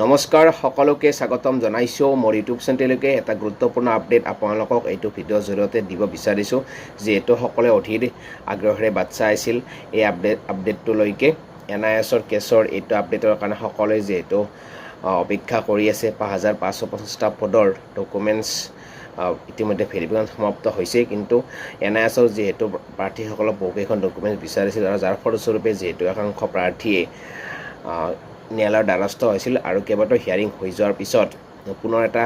নমস্কাৰ সকলোকে স্বাগতম জনাইছোঁ। মোৰ ইউটিউব চেনেললৈকে এটা গুৰুত্বপূৰ্ণ আপডেট আপোনালোকক এইটো ভিডিঅ'ৰ জৰিয়তে দিব বিচাৰিছোঁ, যিহেতু সকলোৱে অধীৰ আগ্ৰহেৰে বাট চাই আছিল এই আপডেট, আপডেটটোলৈকে। এন আই এছৰ কেছৰ এইটো আপডেটৰ কাৰণে সকলোৱে যিহেতু অপেক্ষা কৰি আছে। পাঁচ হাজাৰ পাঁচশো পঞ্চাছটা পদৰ ডকুমেণ্টছ ইতিমধ্যে ভেৰিফিকেশ্যন সমাপ্ত হৈছে। কিন্তু এন আই এছৰ যিহেতু প্ৰাৰ্থীসকলক বহুকেইখন ডকুমেণ্টছ বিচাৰিছিল আৰু যাৰ ফলস্বৰূপে যিহেতু একাংশ প্ৰাৰ্থীয়ে ন্যায়ালয়ৰ দ্বাৰস্থ হৈছিল আৰু কেইবাটাও হিয়াৰিং হৈ যোৱাৰ পিছত পুনৰ এটা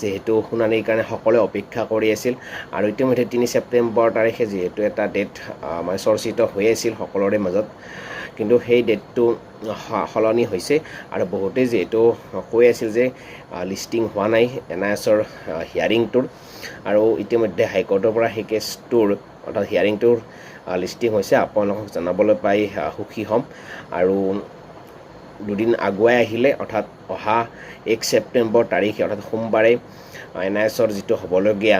যিহেতু শুনানিৰ কাৰণে সকলোৱে অপেক্ষা কৰি আছিল আৰু ইতিমধ্যে তিনি ছেপ্টেম্বৰ তাৰিখে যিহেতু এটা ডেট মানে চৰ্চিত হৈ আছিল সকলোৰে মাজত। কিন্তু সেই ডেটটো সলনি হৈছে আৰু বহুতেই যিহেতু কৈ আছিল যে লিষ্টিং হোৱা নাই এন আই এছৰ হিয়াৰিংটোৰ আৰু ইতিমধ্যে হাইকোৰ্টৰ পৰা সেই কেছটোৰ অৰ্থাৎ হিয়াৰিংটোৰ লিষ্টিং হৈছে। আপোনালোকক জনাবলৈ পাই সুখী হ'ম। আৰু দুদিন আগুৱাই আহিলে অৰ্থাৎ অহা এক ছেপ্টেম্বৰ তাৰিখে অৰ্থাৎ সোমবাৰে এন আই এছৰ যিটো হ'বলগীয়া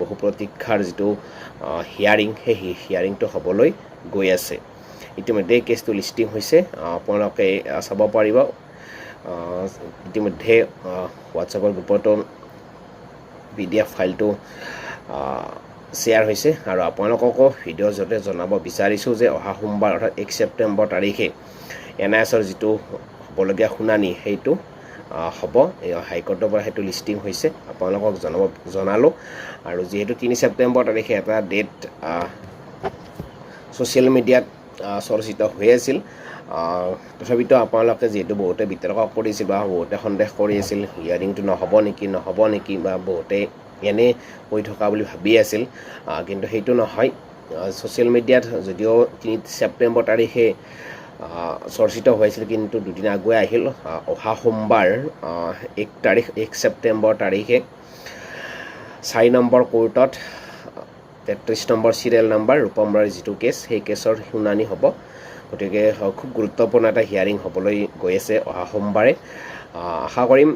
বহু প্ৰতীক্ষাৰ যিটো হিয়াৰিং সেই হিয়াৰিংটো হ'বলৈ গৈ আছে। ইতিমধ্যে কেছটো লিষ্টিং হৈছে আপোনালোকে চাব পাৰিব। ইতিমধ্যে আহ, হোৱাটছএপৰ গ্ৰুপতো পি ফাইলটো শ্বেয়াৰ হৈছে। আৰু আপোনালোককো ভিডিঅ'ৰ জৰিয়তে জনাব বিচাৰিছোঁ যে অহা সোমবাৰ অৰ্থাৎ এক ছেপ্টেম্বৰ তাৰিখে এন আই এছৰ যিটো হ'বলগীয়া শুনানি সেইটো হ'ব। হাইকোৰ্টৰ পৰা সেইটো লিষ্টিং হৈছে। আপোনালোকক জনাব জনালোঁ। আৰু যিহেতু তিনি ছেপ্টেম্বৰ তাৰিখে এটা ডেট ছ'চিয়েল মিডিয়াত চৰ্চিত হৈ আছিল। তথাপিতো আপোনালোকে যিহেতু বহুতে বিতৰ্ক কৰিছিল বা বহুতে সন্দেহ কৰি আছিল হিয়াৰিংটো নহ'ব নেকি নহ'ব নেকি বা বহুতে এনেই কৈ থকা বুলি ভাবি আছিল। কিন্তু সেইটো নহয়। ছ'চিয়েল মিডিয়াত যদিও তিনি ছেপ্টেম্বৰ তাৰিখে চৰ্চিত হৈছিল কিন্তু দুদিন আগুৱাই আহিল। অহা সোমবাৰ এক তাৰিখ, এক ছেপ্টেম্বৰ তাৰিখে চাৰি নম্বৰ কোৰ্টত তেত্ৰিছ নম্বৰ চিৰিয়েল নাম্বাৰ, ৰূপম ৰায়ৰ যিটো কেছ, সেই কেছৰ শুনানি হ'ব। গতিকে খুব গুৰুত্বপূৰ্ণ এটা হিয়াৰিং হ'বলৈ গৈ আছে অহা সোমবাৰে। আশা কৰিম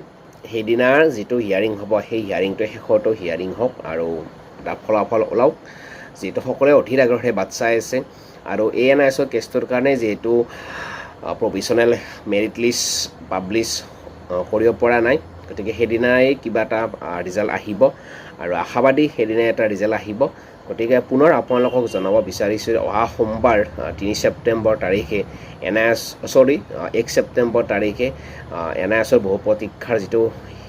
সেইদিনাৰ যিটো হিয়াৰিং হ'ব, সেই হিয়াৰিংটো শেষৰটো হিয়াৰিং হওক আৰু ফলাফল ওলাওক। যিহেতু সকলোৱে অধীৰ আগ্ৰহেৰে বাট চাই আছে। আৰু এ এন আই এছৰ কেছটোৰ কাৰণে যিহেতু প্ৰভিচনেল মেৰিট লিষ্ট পাব্লিছ কৰিব পৰা নাই। গতিকে সেইদিনাই কিবা এটা ৰিজাল্ট আহিব। আৰু আশাবাদী সেইদিনাই এটা ৰিজাল্ট আহিব। গতিকে পুনৰ আপোনালোকক জনাব বিচাৰিছোঁ অহা সোমবাৰ তিনি ছেপ্টেম্বৰ তাৰিখে এন আই এছ চৰি এক ছেপ্টেম্বৰ তাৰিখে এন আই এছৰ বহু প্ৰতীক্ষাৰ যিটো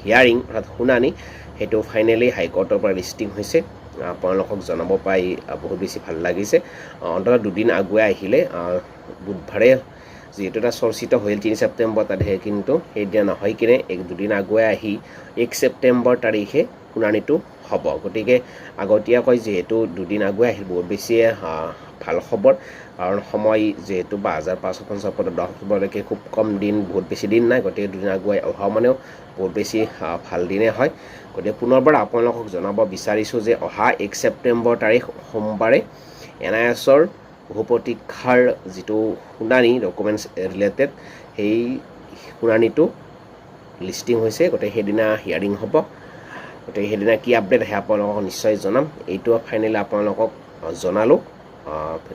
হিয়াৰিং অৰ্থাৎ শুনানি সেইটো ফাইনেলি হাইকোৰ্টৰ পৰা লিষ্টিং হৈছে। আপোনালোকক জনাব পাই বহুত বেছি ভাল লাগিছে। অন্ততঃ দুদিন আগুৱাই আহিলে আহ, বুধবাৰে যিহেতু এটা চৰ্চিত হৈছিল তিনি ছেপ্টেম্বৰ তাৰিখে কিন্তু সেইদিনা নহয় কিনে এক দুদিন আগুৱাই আহি এক ছেপ্টেম্বৰ তাৰিখে শুনানিটো হ'ব। গতিকে আগতীয়াকৈ যিহেতু দুদিন আগুৱাই আহিল বহুত বেছিয়ে ভালো খবৰ। কাৰণ সময় যিহেতু পাঁচ হাজাৰ পাঁচশো পঞ্চাছ পদৰ দহ অক্টোবৰলৈকে খুব কম দিন, বহুত বেছি দিন নাই। গতিকে দুদিন আগুৱাই অহা মানেও বহুত বেছি ভালো দিনে হয়। গতিকে পুনৰবাৰ আপোনালোকক জনাব বিচাৰিছোঁ যে অহা এক ছেপ্টেম্বৰ তাৰিখ সোমবাৰে এন আই এছৰ বহু প্ৰতীক্ষাৰ যিটো শুনানি ডকুমেণ্টছ ৰিলেটেড সেই শুনানিটো লিষ্টিং হৈছে। গতিকে সেইদিনা হিয়াৰিং হ'ব। গতিকে সেইদিনা কি আপডেট আহে আপোনালোকক নিশ্চয় জনাম। এইটো ফাইনেলি আপোনালোকক জনালোঁ।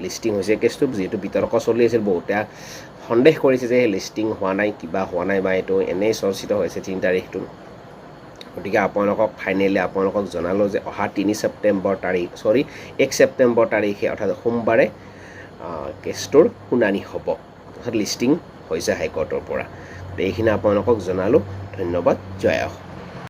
লিষ্টিং হৈছে। কেছটো যিহেতু বিতৰ্ক চলি আছিল বহুতে। সন্দেহ কৰিছে যে লিষ্টিং হোৱা নাই কিবা হোৱা নাই বা এইটো এনেই চৰ্চিত হৈছে তিনি তাৰিখটো। গতিকে আপোনালোকক ফাইনেলি আপোনালোকক জনালোঁ যে অহা তিনি ছেপ্টেম্বৰ তাৰিখ চৰি এক ছেপ্টেম্বৰ তাৰিখে অৰ্থাৎ সোমবাৰে কেছটোৰ শুনানি হ'ব। অৰ্থাৎ লিষ্টিং হৈছে হাইকোৰ্টৰ পৰা। গতিকে এইখিনি আপোনালোকক জনালোঁ। ধন্যবাদ। জয় অসম